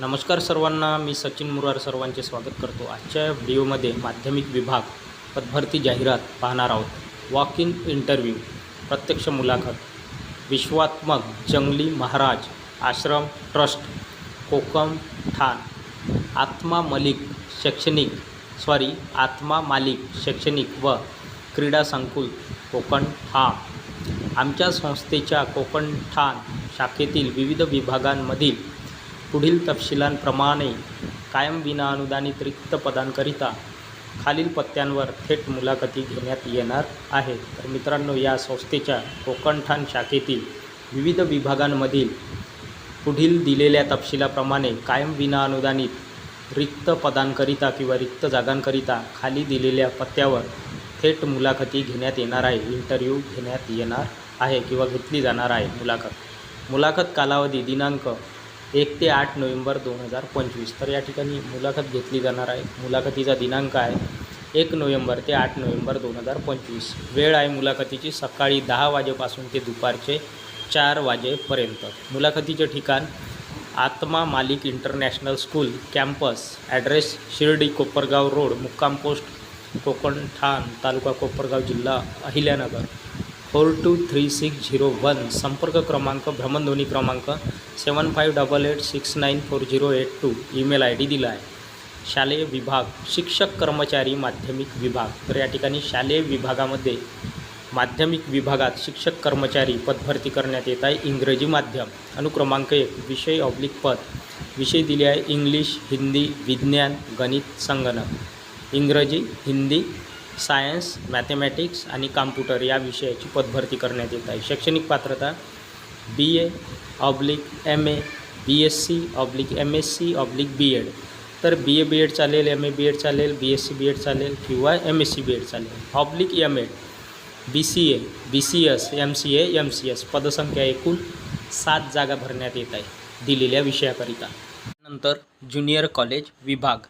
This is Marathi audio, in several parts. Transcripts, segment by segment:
नमस्कार सर्वांना मी सचिन मुरार सर्वांचे स्वागत करतो. आजच्या व्हिडिओमध्ये माध्यमिक विभाग पदभरती जाहिरात पाहणार आहोत. वॉक इन इंटरव्ह्यू प्रत्यक्ष मुलाखत विश्वात्मक जंगली महाराज आश्रम ट्रस्ट कोकम ठाण आत्मा मलिक शैक्षणिक सॉरी आत्मा मालिक शैक्षणिक व क्रीडा संकुल कोकण ठाण. आमच्या संस्थेच्या कोकण ठाण शाखेतील विविध विभागांमधील पुढील तपशिलांप्रमाणे कायम विनाअनुदानित रिक्त पदांकरिता खालील पत्त्यांवर थेट मुलाखती घेण्यात येणार आहे तर मित्रांनो या संस्थेच्या कोकणठाण शाखेतील विविध विभागांमधील पुढील दिलेल्या तपशिलाप्रमाणे कायम विनाअनुदानित रिक्त पदांकरिता किंवा रिक्त जागांकरिता खाली दिलेल्या पत्त्यावर थेट मुलाखती घेण्यात येणार आहे. इंटरव्ह्यू घेण्यात येणार आहे किंवा घेतली जाणार आहे मुलाखत. मुलाखत कालावधी दिनांक एक ते आठ नोव्हेंबर दोन हजार पंचवीस. तर या ठिकाणी मुलाखत घेतली जाणार आहे. मुलाखतीचा दिनांक आहे एक नोव्हेंबर ते आठ नोव्हेंबर दोन हजार पंचवीस. वेळ आहे मुलाखतीची सकाळी दहा वाजेपासून ते दुपारचे चार वाजेपर्यंत. मुलाखतीचे ठिकाण Atma Malik international school campus. Address Shirdi Kopargaon road मुक्काम पोस्ट कोकण ठाण तालुका कोपरगाव जिल्हा Ahilyanagar. Four two three six zero one संपर्क क्रमांक भ्रमणध्वनी क्रमांक seven five double eight six nine four zero eight two email I D दिला आहे. शालेय विभाग शिक्षक कर्मचारी माध्यमिक विभाग. तर या ठिकाणी शालेय विभागामध्ये माध्यमिक विभागात शिक्षक कर्मचारी पदभरती करण्यात येत आहे. इंग्रजी माध्यम अनुक्रमांक एक विषय ऑब्लिक पद. विषय दिले आहे इंग्लिश हिंदी विज्ञान गणित संगणक. इंग्रजी हिंदी सायन्स मॅथेमॅटिक्स आणि कॉम्प्युटर या विषयाची पदभरती करण्यात येत आहे. शैक्षणिक पात्रता B A oblique M A B S C oblique M S C oblique B Ed तर बी ए बी एड चालेल एम ए बी एड चालेल B S C B Ed चालेल किंवा M S C B Ed चालेल. Oblique M Ed B C A B C S M C A M C S पदसंख्या एकूण सात जागा भरण्यात येत आहे दिलेल्या विषयाकरिता. नंतर ज्युनियर कॉलेज विभाग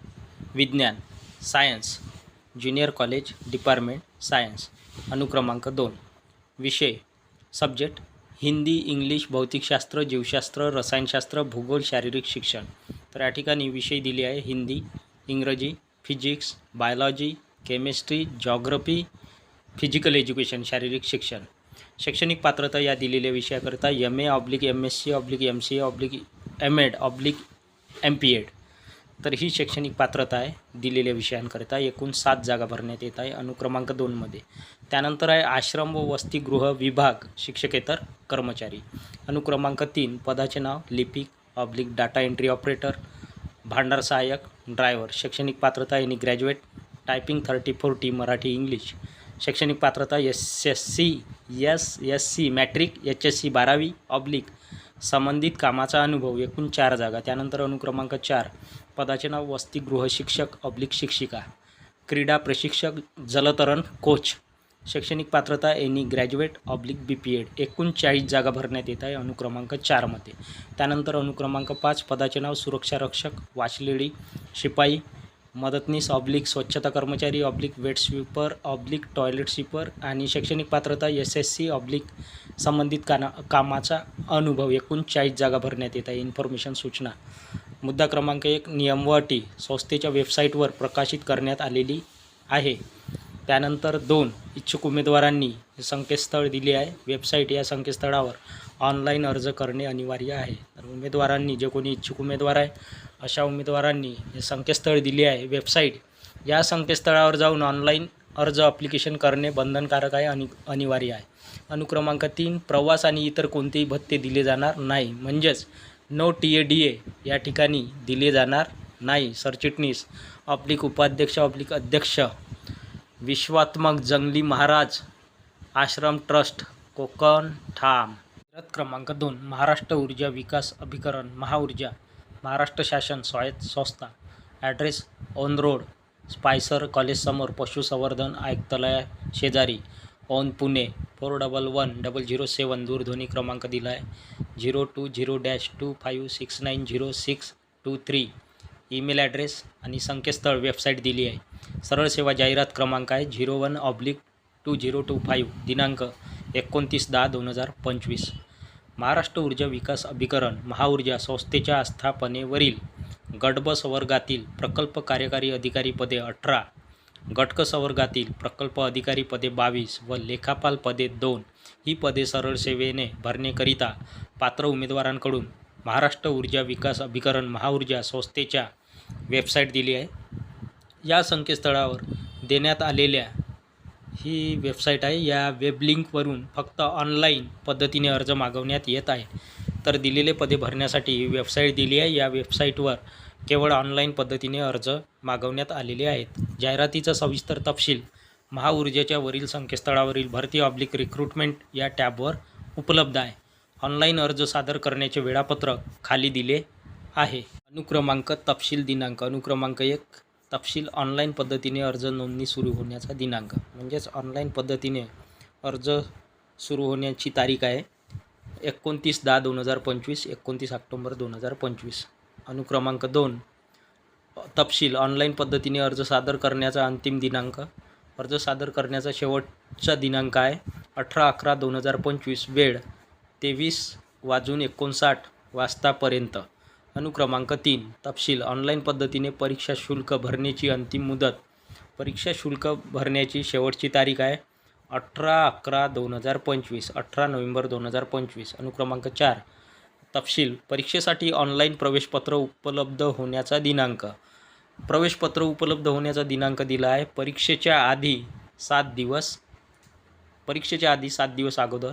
विज्ञान science junior college department science. अनुक्रमांक दोन. विषय. सब्जेक्ट. हिंदी इंग्लिश भौतिकशास्त्र जीवशास्त्र रसायनशास्त्र भूगोल शारीरिक शिक्षण. तर या ठिकाणी विषय दिले आहे हिंदी इंग्रजी physics biology chemistry geography physical education शारीरिक शिक्षण. शैक्षणिक पात्रता या दिलेल्या विषयाकरता M A oblique M S C oblique M C A oblique M Ed oblique M P Ed तर ही शैक्षणिक पात्रता आहे दिलेल्या विषयांकरिता. एकूण सात जागा भरण्यात येत आहे अनुक्रमांक दोनमध्ये त्यानंतर आहे आश्रम व वसतिगृह विभाग शिक्षकेतर कर्मचारी. अनुक्रमांक तीन पदाचे नाव लिपिक ऑब्लिक डाटा एंट्री ऑपरेटर भांडार सहाय्यक ड्रायव्हर. शैक्षणिक पात्रता यांनी graduate typing thirty forty Marathi English. शैक्षणिक पात्रता S S C S S C matric H S C बारावी ऑब्लिक संबंधित कामाचा अनुभव एकूण चार जागा. त्यानंतर अनुक्रमांक चार पदाचे नाव वसतिगृह शिक्षक ऑब्लिक शिक्षिका क्रीडा प्रशिक्षक जलतरण कोच शैक्षणिक पात्रता any graduate oblique B P Ed एकूण चाळीस जागा भरण्यात येत आहे अनुक्रमांक चारमध्ये त्यानंतर अनुक्रमांक पाच पदाचे नाव सुरक्षा रक्षक वाचलेडी शिपाई मदतनीस ऑब्लिक स्वच्छता कर्मचारी oblique wet sweeper oblique toilet sweeper आणि शैक्षणिक पात्रता एस एस सी ऑब्लिक संबंधित काना कामाचा अनुभव एकूण चाळीस जागा भरण्यात येत आहे. इन्फॉर्मेशन सूचना. मुद्दा क्रमांक एक नियम व अटी संस्थेच्या वेबसाईटवर प्रकाशित करण्यात आलेली आहे. त्यानंतर दोन इच्छुक उमेदवारांनी संकेतस्थळ दिले आहे. वेबसाईट या संकेतस्थळावर ऑनलाईन अर्ज करणे अनिवार्य आहे. तर उमेदवारांनी जे कोणी इच्छुक उमेदवार आहे अशा उमेदवारांनी हे संकेतस्थळ दिले आहे. वेबसाईट या संकेतस्थळावर जाऊन ऑनलाईन अर्ज अप्लिकेशन करणे बंधनकारक आहे आणि अनिवार्य आहे. अनुक्रमांक तीन प्रवास आणि इतर कोणतेही भत्ते दिले जाणार नाही. म्हणजेच no T A D A या ठिकाणी दिले जाणार नाही. सरचिटणीस ऑब्लिक उपाध्यक्ष ऑब्लिक अध्यक्ष विश्वात्मक जंगली महाराज आश्रम ट्रस्ट कोकण ठाम. रथ क्रमांक दोन महाराष्ट्र ऊर्जा विकास अभिकरण महाऊर्जा महाराष्ट्र शासन स्वायत्त संस्था. ॲड्रेस ऑन रोड स्पायसर कॉलेजसमोर पशुसंवर्धन आयुक्तालय शेजारी Aundh Pune. Four double one double zero seven दूरध्वनी क्रमांक दिला आहे. Zero two zero dash two five six nine zero six two three. Email address आणि संकेतस्थळ वेबसाईट दिली आहे. सरळ सेवा जाहिरात क्रमांक आहे zero one oblique two zero two five दिनांक एकोणतीस दहा दोन हजार पंचवीस. महाराष्ट्र ऊर्जा विकास अभिकरण महाऊर्जा संस्थेच्या आस्थापनेवरील गटबस वर्गातील प्रकल्प कार्यकारी अधिकारी पदे अठरा. गट संवर्गातील प्रकल्प अधिकारी पदे बावीस व लेखापाल पदे दोन ही पदे सरळ सेवेने भरण्याकरिता पात्र उमेदवारांकडून महाराष्ट्र ऊर्जा विकास अभिकरण महाऊर्जा संस्थेच्या वेबसाईट दिली आहे. या संकेतस्थळावर देण्यात आलेल्या ही वेबसाईट आहे. या वेब लिंकवरून फक्त ऑनलाईन पद्धतीने अर्ज मागवण्यात येत आहे. तर दिलेले पदे भरण्यासाठी ही वेबसाईट दिली आहे. या वेबसाईटवर केवळ ऑनलाईन पद्धतीने अर्ज मागवण्यात आलेले आहेत. जाहिरातीचा सविस्तर तपशील महाऊर्जेच्या वरील संकेतस्थळावरील भरती ऑब्लिक रिक्रुटमेंट या टॅबवर उपलब्ध आहे. ऑनलाईन अर्ज सादर करण्याचे वेळापत्रक खाली दिले आहे. अनुक्रमांक तपशील दिनांक. अनुक्रमांक एक तपशील ऑनलाईन पद्धतीने अर्ज नोंदणी सुरू होण्याचा दिनांक. म्हणजेच ऑनलाईन पद्धतीने अर्ज सुरू होण्याची तारीख आहे एकोणतीस दहा दोन हजार पंचवीस एकोणतीस ऑक्टोंबर दोन हजार पंचवीस. अनुक्रमांक दोन. तपशील. ऑनलाईन पद्धतीने अर्ज सादर करण्याचा अंतिम दिनांक. अर्ज सादर करण्याचा शेवटचा दिनांक आहे. अठरा अकरा दोन हजार पंचवीस. वेळ. तेवीस वाजून एकोणसाठ वाजतापर्यंत अनुक्रमांक तीन. तपशील. ऑनलाईन पद्धतीने परीक्षा शुल्क भरण्याची अंतिम मुदत. परीक्षा शुल्क भरण्याची शेवटची तारीख आहे. अठरा अकरा दोन हजार पंचवीस. अठरा नोव्हेंबर दोन हजार पंचवीस. अनुक्रमांक चार. तपशील. परीक्षेसाठी ऑनलाईन प्रवेशपत्र उपलब्ध होण्याचा दिनांक. प्रवेशपत्र उपलब्ध होण्याचा दिनांक दिला आहे. परीक्षेच्या आधी सात दिवस. परीक्षेच्या आधी सात दिवस अगोदर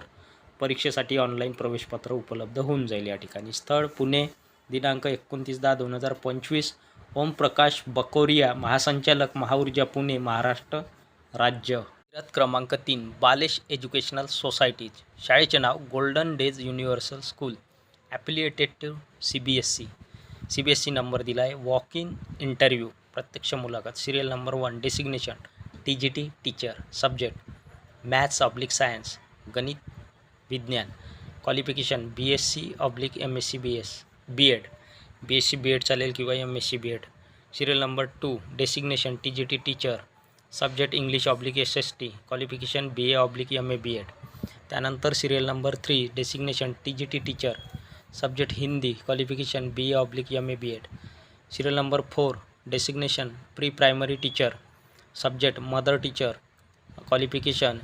परीक्षेसाठी ऑनलाईन प्रवेशपत्र उपलब्ध होऊन जाईल या ठिकाणी. स्थळ पुणे दिनांक एकोणतीस दहा दोन हजार पंचवीस. ओमप्रकाश बकोरिया महासंचालक महाऊर्जा पुणे महाराष्ट्र राज्य. क्रमांक तीन बालेश एज्युकेशनल सोसायटीज. शाळेचे नाव golden days universal school. Affiliated to C B S C C B S C number दिला आहे वॉक इन इंटरव्ह्यू प्रत्यक्ष मुलाखत. Serial number one designation T G T teacher subject maths oblique science गणित विज्ञान qualification B S C oblique M S C B S B Ed B S C B Ed चालेल किंवा M S C B Ed serial number two designation T G T teacher subject English oblique S S T qualification B A oblique M A B Ed त्यानंतर serial number three designation T G T teacher subject Hindi qualification B A oblique M A B Ed serial number four designation pre primary teacher subject mother teacher qualification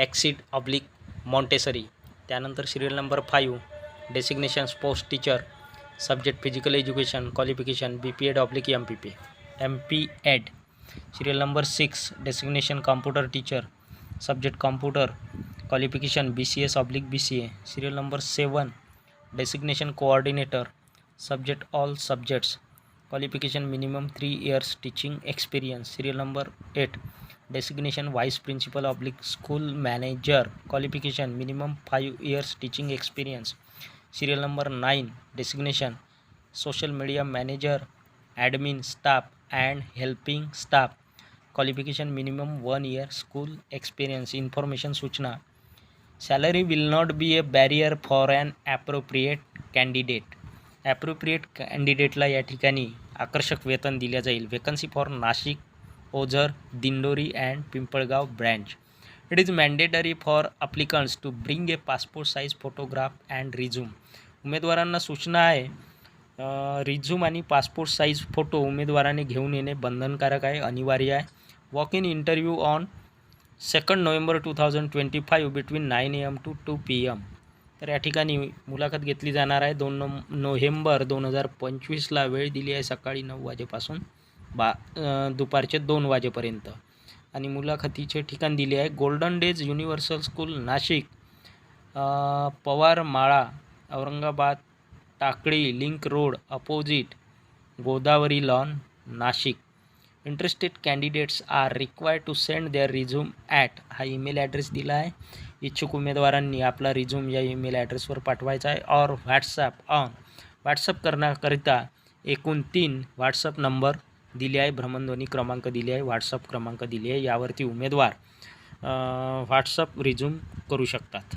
ॲक्सिड oblique Montessori त्यानंतर serial number five designation sports teacher subject physical education qualification B P Ed oblique M P P M P Ed serial number six designation computer teacher subject computer qualification B C S oblique B C A serial number seven designation coordinator subject all subjects qualification minimum 3 years teaching experience serial number 8 designation vice principal oblique school manager qualification minimum 5 years teaching experience serial number 9 designation social media manager admin staff and helping staff qualification minimum 1 year school experience information suchna salary will not be a barrier for an appropriate candidate appropriate कॅन्डिडेटला या ठिकाणी आकर्षक वेतन दिले जाईल. Vacancy for Nashik Ozar Dindori and Pimpalgaon branch it is mandatory for applicants to bring a passport size photograph and resume उमेदवारांना सूचना आहे रिझ्यूम आणि पासपोर्ट साईज फोटो उमेदवाराने घेऊन येणे बंधनकारक आहे अनिवार्य आहे. Walk in interview on second November two thousand twenty five between nine A M to two P M तर या ठिकाणी मुलाखत घेतली जाणार आहे. दोन नो नोव्हेंबर दोन हजार पंचवीसला वेळ दिली आहे सकाळी नऊ वाजेपासून बा दुपारचे दोन वाजेपर्यंत. आणि मुलाखतीचे ठिकाण दिले आहे. Golden days universal school Nashik. Pawar Mala Aurangabad Takli link road opposite Godavari lawn Nashik. Interested candidates are required to send their resume at हा ईमेल ॲड्रेस दिला आहे. इच्छुक उमेदवारांनी आपला रिझ्यूम या ईमेल ॲड्रेसवर पाठवायचा आहे. और व्हॉट्सॲप ऑन व्हॉट्सअप करण्याकरिता एकूण तीन व्हॉट्सअप नंबर दिले आहे. भ्रमणध्वनी क्रमांक दिले आहे. व्हॉट्सअप क्रमांक दिले आहे. यावरती उमेदवार व्हॉट्सअप रिझ्यूम करू शकतात.